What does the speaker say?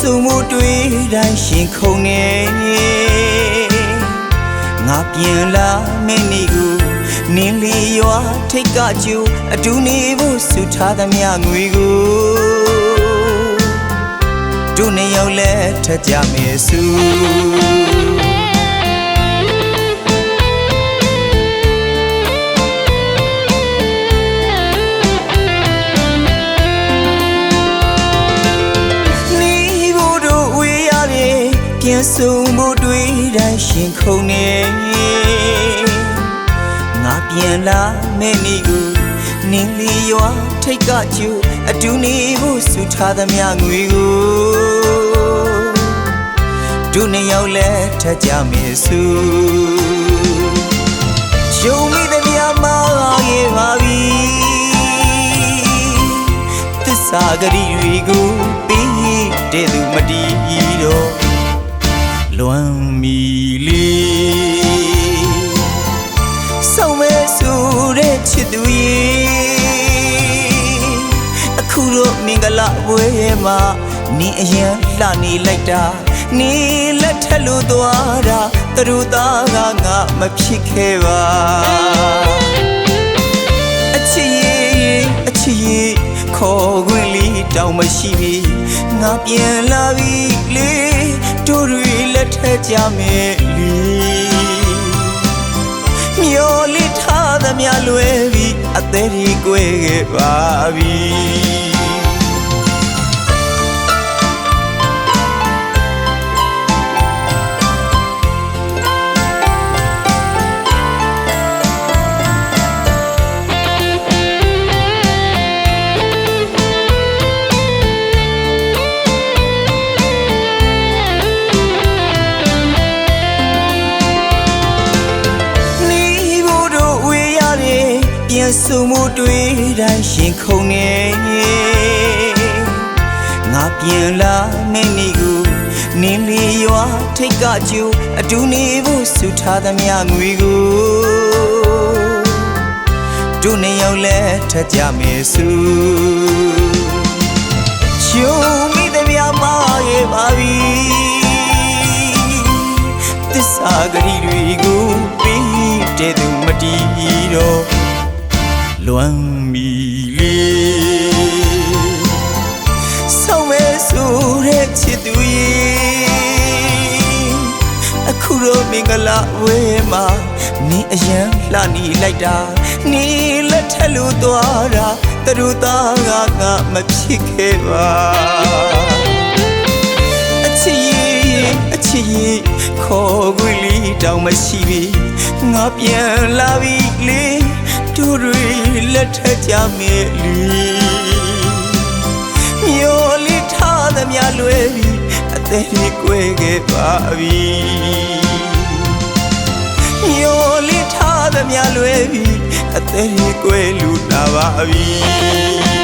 စုံမှုတွေ့တိုင်းရှင်ခုန်နေငါပြန်လာမင်းနီကိုနင်းလီရွာထိတ်ကကျူအတူနေဖို့ဆုထားသမျှငွေကိုတို့နေရောက်လဲထက်ကြမယ်စု ဆုံဖို့တွေ့တိုင်းရှင်ခုန်နေငါပြန်လာမဲနီကိုနင်းလီရွာထိတ်ကကျူအတူနေဖို့ဆုထားသမျှငွေကိုတို့နေရောက်လဲထက်ကြမယ်စုယုံမိသမျှမောင်းရဲ့ပါပြီသစ္စာဂရီတွေကိုပြီးတဲ့သူမတီးတော့ လွမ်းမီလေးဆောင်မဲဆိုတဲ့ချစ်သူရေအခုတော့မင်္ဂလာပွဲမှာနင်းအရင်လှနေလိုက်တာနင်းလက်ထက်လို့သွားတာသူတို့သားကငါမဖြစ်ခဲ့ပါအချစ်ရဲ့အချစ်ရဲ့ခေါ်ခွင့်လေးတောင်မရှိပြီငါပြန်လာပြီလေတို့တွေလက် ထက်ကြမယ်လေမျောလေးထားသမျှလွယ်ပြီအသေးကြီးကွယ်ခဲ့ပါပြီ ဆုံမှုတွေ့တိုင်းရှင်ခုန်နေငါပြန်လာမင်းနီကိုနင်းလီရွာထိတ်ကကျူအတူနေဖို့ဆုထားသမျှငွေကိုတို့နေရောက်လဲထက်ကြမယ်စုရှုံးမိသမျှမာရဲ့ပါပြီသစ္စာဂရီတွေကိုပြီးတဲ့သူမတီးတော့ လွမ်းမီလေးဆောင်မဲဆိုတဲ့ချစ်သူရေအခုတော့မင်္ဂလာဝဲမှာနင်းအရန်လှနေလိုက်တာနင်းလက်ထက်လို့သွားတာသူတို့သားကငါမဖြစ်ခဲ့ပါအချစ်ရဲ့အချစ်ရဲ့ခေါ်ခွင့်လေးတောင်မရှိပြီငါပြန်လာပြီလေ တို့တွေလက်ထက်ကြမယ်လေမျောလေးထားသမျှလွယ်ပြီအသက်ကြီးကွယ်ခဲ့ပါပြီမျောလေးထားသမျှလွယ်ပြီအသက်ကြီးကွယ်လူလာပါပြီ